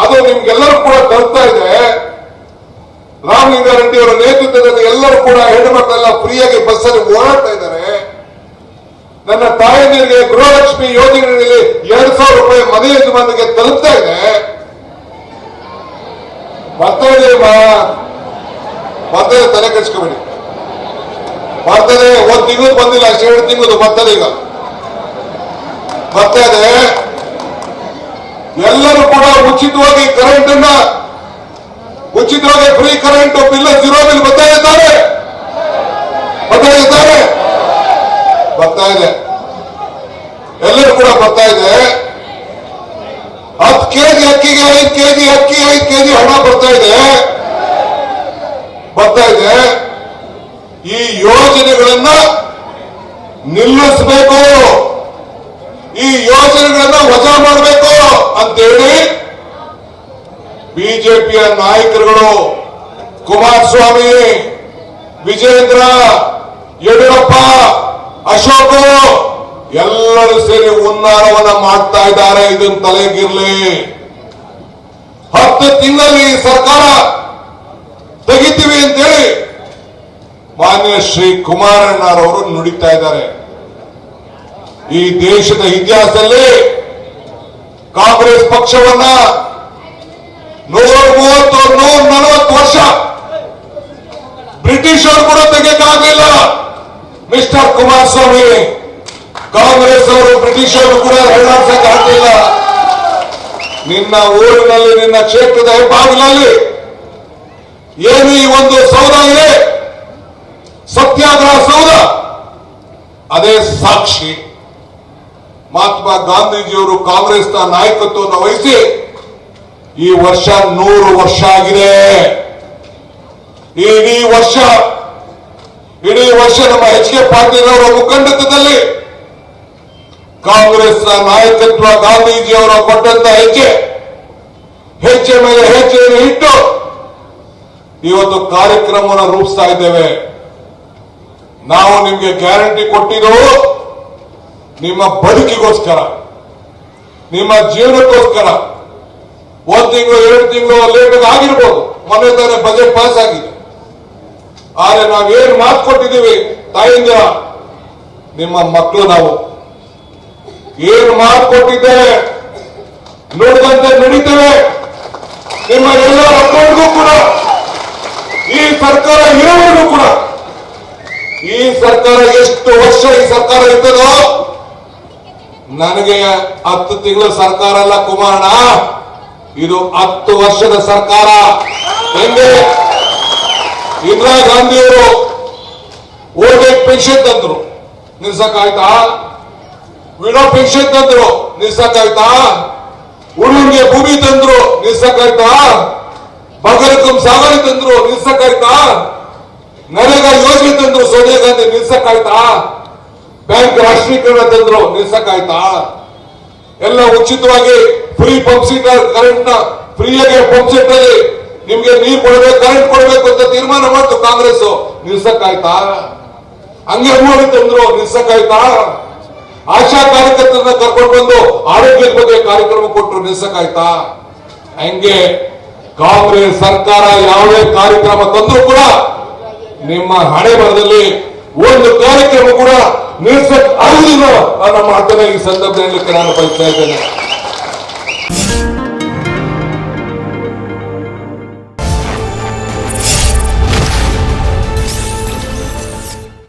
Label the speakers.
Speaker 1: ಅದು ನಿಮ್ಗೆಲ್ಲರೂ ಕೂಡ ತಲುಪ್ತಾ ಇದೆ. ರಾಮಲಿಂಗಾರೆಡ್ಡಿ ಅವರ ನೇತೃತ್ವದಲ್ಲಿ ಎಲ್ಲರೂ ಕೂಡ ಹೆಣ್ಮಕ್ಕಳೆಲ್ಲ ಫ್ರೀಯಾಗಿ ಬಸ್ಸಲ್ಲಿ ಓಡಾಡ್ತಾ ಇದ್ದಾರೆ. ನನ್ನ ತಾಯಿಯರಿಗೆ ಗೃಹಲಕ್ಷ್ಮಿ ಯೋಜನೆಯಲ್ಲಿ ಎರಡ್ ಸಾವಿರ ರೂಪಾಯಿ ಮನೆ ಯಜಮಾನಿಗೆ ತಲುಪ್ತಾ ಇದೆ. ಬರ್ತದೆ ಬರ್ತದೆ ತಲೆ ಕೆಡ್ಸ್ಕೊಬೇಡಿ. ಬರ್ತದೆ ಒಂದ್ ತಿಂಗಳು ಬಂದಿಲ್ಲ, ಅಷ್ಟೇ ಎರಡು ತಿಂಗಳು ಬರ್ತದೆ ಈಗ. ಇದೆ ಎಲ್ಲರೂ ಉಚಿತವಾಗಿ ಕರೆಂಟ್ ಅನ್ನ ಉಚಿತವಾಗಿ free current bill zero bill ಬರ್ತಾ ಇದ್ದಾರೆ. ಬರ್ತಾ ಇದ್ದಾರೆ. ಬರ್ತಾ ಇದೆ. ಎಲ್ಲರೂ ಕೂಡ ಬರ್ತಾ ಇದೆ. ಹತ್ತು ಕೆಜಿ ಅಕ್ಕಿಗೆ ಐದು ಕೆಜಿ ಅಕ್ಕಿ ಐದು ಕೆಜಿ ಹಣ ಬರ್ತಾ ಇದೆ. ಬರ್ತಾ ಇದೆ. ಈ ಯೋಜನೆಗಳನ್ನ ನಿಲ್ಲಿಸಬೇಕು. ಈ ಯೋಜನೆಗಳನ್ನ ವಜಾ ಮಾಡಬೇಕು ಅಂತೇಳಿ ಬಿಜೆಪಿಯ ನಾಯಕರುಗಳು ಕುಮಾರಸ್ವಾಮಿ ವಿಜೇಂದ್ರ ಯಡಿಯೂರಪ್ಪ, ಅಶೋಕ್ ಎಲ್ಲರೂ ಸೇರಿ ಉನ್ನಾರವನ್ನ ಮಾಡ್ತಾ ಇದ್ದಾರೆ. ಇದನ್ನು ತಲೆಗಿರ್ಲಿ. ಹತ್ತು ತಿಂಗಳಲ್ಲಿ ಸರ್ಕಾರ ತೆಗಿತೀವಿ ಅಂತೇಳಿ ಮಾನ್ಯ ಶ್ರೀ ಕುಮಾರಣ್ಣರವರು ನುಡಿತಾ ಇದ್ದಾರೆ. ಈ ದೇಶದ ಇತಿಹಾಸದಲ್ಲಿ ಕಾಂಗ್ರೆಸ್ ಪಕ್ಷವನ್ನ ನೂರ ಮೂವತ್ತು, ನೂರ ನಲವತ್ತು ವರ್ಷ. ಬ್ರಿಟಿಷರು ಕೂಡ ತೆಗೆಯಕ್ಕಾಗಲಿಲ್ಲ. ಮಿಸ್ಟರ್ ಕುಮಾರಸ್ವಾಮಿ, ಕಾಂಗ್ರೆಸ್ ಅವರು ಬ್ರಿಟಿಷರು ಕೂಡ ಹೆಣ್ಣಾಡ್ಸಕ್ ಆಗ್ಲಿಲ್ಲ. ನಿನ್ನ ಊರಿನಲ್ಲಿ, ನಿನ್ನ ಕ್ಷೇತ್ರದ ಹೆಬ್ಬಾಗಿಲಲ್ಲಿ ಏನು ಈ ಒಂದು ಸೌಧ ಇದೆ? ಸತ್ಯಾಗ್ರಹ ಸೌಧ. ಅದೇ ಸಾಕ್ಷಿ. ಮಹಾತ್ಮ ಗಾಂಧೀಜಿಯವರು ಕಾಂಗ್ರೆಸ್ನ ನಾಯಕತ್ವವನ್ನು ವಹಿಸಿ ಈ ವರ್ಷ ನೂರು ವರ್ಷ ಆಗಿದೆ. ಇಡೀ ವರ್ಷ ಇಡೀ ವರ್ಷ ನಮ್ಮ ಎಚ್ ಕೆ ಪಾಟೀಲ್ ಅವರ ಮುಖಂಡತ್ವದಲ್ಲಿ ಕಾಂಗ್ರೆಸ್ನ ನಾಯಕತ್ವ ಗಾಂಧೀಜಿಯವರು ಕೊಟ್ಟಂತ ಹೆಜ್ಜೆ ಹೆಜ್ಜೆ ಮೇಲೆ ಹೆಜ್ಜೆಯನ್ನು ಇಟ್ಟು ಇವತ್ತು ಕಾರ್ಯಕ್ರಮವನ್ನು ರೂಪಿಸ್ತಾ ಇದ್ದೇವೆ. ನಾವು ನಿಮಗೆ ಗ್ಯಾರಂಟಿ ಕೊಟ್ಟಿದ್ದೆವು ನಿಮ್ಮ ಬದುಕಿಗೋಸ್ಕರ, ನಿಮ್ಮ ಜೀವನಕ್ಕೋಸ್ಕರ. ಒಂದ್ ತಿಂಗಳು, ಎರಡು ತಿಂಗಳು ಲೇಟ್ ಆಗಿರ್ಬೋದು. ಮೊನ್ನೆ ತಾನೇ ಬಜೆಟ್ ಪಾಸ್ ಆಗಿದೆ. ಆದ್ರೆ ನಾವೇನು ಮಾತು ಕೊಟ್ಟಿದ್ದೀವಿ ತಾಯಿಂದ ನಿಮ್ಮ ಮಕ್ಕಳು ನಾವು. ಏನು ಮಾತು ಕೊಟ್ಟಿದ್ದೇವೆ? ನೋಡಿದಂತೆ ನಡೀತೇವೆ. ನಿಮ್ಮ ಎಲ್ಲ ಅಕೌಂಟ್ಗೂ ಕೂಡ, ಈ ಸರ್ಕಾರ ಇರೋವರೆಗೂ ಕೂಡ, ಈ ಸರ್ಕಾರ ಎಷ್ಟು ವರ್ಷ ಈ ಸರ್ಕಾರ ಇರ್ತದೋ? ನನಗೆ ಹತ್ತು ತಿಂಗಳ ಸರ್ಕಾರ ಅಲ್ಲ, ಕುಮಾರಣ್ಣ. ಇದು ಹತ್ತು ವರ್ಷದ ಸರ್ಕಾರ. ಹೆಂಗೆ? ಇಂದಿರಾ ಗಾಂಧಿಯವರು ಓಲ್ಡ್ ಪೆನ್ಷನ್ ತಂದ್ರು. ನಿಲ್ಸಕ್ಕಾಯ್ತಾ? ವಿಡೋ ಪೆನ್ಷನ್ ತಂದ್ರು. ನಿಲ್ಸಕ್ಕಾಯ್ತಾ? ಹುಡುಗಿಗೆ ಭೂಮಿ ತಂದ್ರು. ನಿಲ್ಸಕ್ಕಾಯ್ತಾ? ಬಗರಕಂ ಸಾಗರ ತಂದ್ರು. ನಿಲ್ಸಕ್ಕಾಯ್ತಾ? ನರೇಗಾ ಯೋಜನೆ ತಂದ್ರು. ಸೋನಿಯಾ ಗಾಂಧಿ ನಿಲ್ಸಕ್ಕಾಯ್ತಾ? ಬ್ಯಾಂಕ್ ರಾಷ್ಟ್ರೀಕರಣ ತಂದ್ರು. ನಿಲ್ಸಕ್ಕಾಯ್ತಾ? ಎಲ್ಲ ಉಚಿತವಾಗಿ ಫ್ರೀ ಪಂಪ್ ಕರೆಂಟ್ನ ಫ್ರೀಯಾಗಿ ಪಂಪ್ ಅಲ್ಲಿ ನಿಮ್ಗೆ ನೀರು ಕೊಡಬೇಕು ಕರೆಂಟ್ ಕೊಡಬೇಕು ಅಂತ ತೀರ್ಮಾನ ಮಾಡ್ತು ಕಾಂಗ್ರೆಸ್ ನಿಲ್ಸಕ್ಕಾಯ್ತಾ? ಹಂಗೆ ಮಾಡಿ ತಂದ್ರು, ನಿಲ್ಸಕ್ಕಾಯ್ತಾ? ಆಶಾ ಕಾರ್ಯಕರ್ತರನ್ನ ಕರ್ಕೊಂಡು ಬಂದು ಆರೋಗ್ಯದ ಬಗ್ಗೆ ಕಾರ್ಯಕ್ರಮ ಕೊಟ್ಟರು ನಿಲ್ಸಕ್ಕಾಯ್ತಾ? ಹಂಗೆ ಕಾಂಗ್ರೆಸ್ ಸರ್ಕಾರ ಯಾವುದೇ ಕಾರ್ಯಕ್ರಮ ತಂದ್ರು ಕೂಡ ನಿಮ್ಮ ಹಣೆ ಬರದಲ್ಲಿ ಒಂದು ಕಾರ್ಯಕ್ರಮ ಕೂಡ ನಿಲ್ಸಕ್ ಆಗುದಿಲ್ಲ ಅನ್ನೋ ಮಾತನ್ನ ಈ ಸಂದರ್ಭದಲ್ಲಿ ನಾನು ಬಯಸ್ತಾ ಇದ್ದೇನೆ. Yeah.